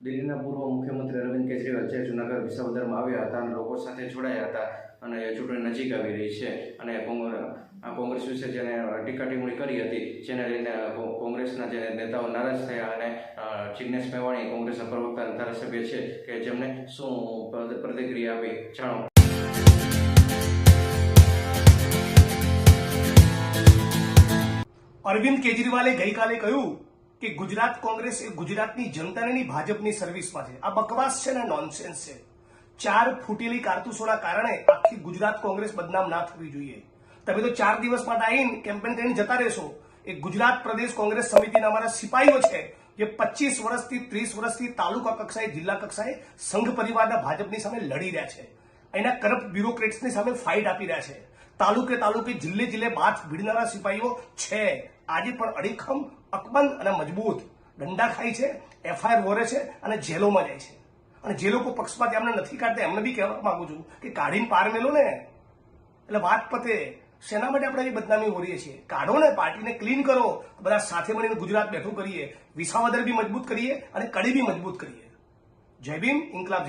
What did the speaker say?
દિલ્હીના પૂર્વ મુખ્યમંત્રી અરવિંદ કેજરીવાલ જે જૂનાગઢ વિસાવદરમાં આવ્યા હતા અને લોકો સાથે જોડાયા હતા અને ચૂંટણી નજીક આવી રહી છે અને કોંગ્રેસ વિશે જેને ટીકા ટિપ્પણી કરી હતી, જેને લઈને કોંગ્રેસના જે નેતાઓ નારાજ થયા અને જિજ્ઞેશ મેવાણી કોંગ્રેસના પ્રવક્તા ધારાસભ્ય છે કે જેમને શું પ્રતિક્રિયા આપી જાણો અરવિંદ કેજરીવાલે ગઈકાલે કહ્યું કે ગુજરાત કોંગ્રેસ એ ગુજરાતની જનતાને ભાજપની સર્વિસમાં છે. આ બકવાસ છે ને નોનસેન્સ છે. ચાર ફૂટેલી કારતૂસોના કારણે આખી ગુજરાત કોંગ્રેસ બદનામ ના થવી જોઈએ. તમે તો ચાર દિવસ માટે આવીને કેમ્પેન કરીને જતા રહેશો. એ ગુજરાત પ્રદેશ કોંગ્રેસ સમિતિના અમારા સિપાહીઓ છે જે પચીસ વર્ષથી ત્રીસ વર્ષથી તાલુકા કક્ષાએ, જિલ્લા કક્ષાએ સંઘ પરિવારના ભાજપની સામે લડી રહ્યા છે. એના કરપ્ટ બ્યુરોક્રેટ્સની સામે ફાઇટ આપી રહ્યા છે. તાલુકે તાલુકે, જિલ્લે જિલ્લે બાથ ભીડનારા સિપાહીઓ છે. આજે પણ અડીખમ, અકબંધ અને મજબૂત. દંડા ખાય છે, એફઆઈઆર વોરે છે અને જેલોમાં જાય છે. અને જે લોકો પક્ષપાત એમને નથી કાઢતા, એમને બી કહેવા માંગુ છું કે કાઢીને પાર મેલો ને. એટલે વાત પતે. શેના માટે આપણે એવી બદનામી હોરીએ છીએ? કાઢો ને પાર્ટીને ક્લીન કરો. બધા સાથે મળીને ગુજરાત બેઠું કરીએ. વિસાવદર બી મજબૂત કરીએ અને કડી બી મજબૂત કરીએ. જય ભીમ, ઇન્કલાબ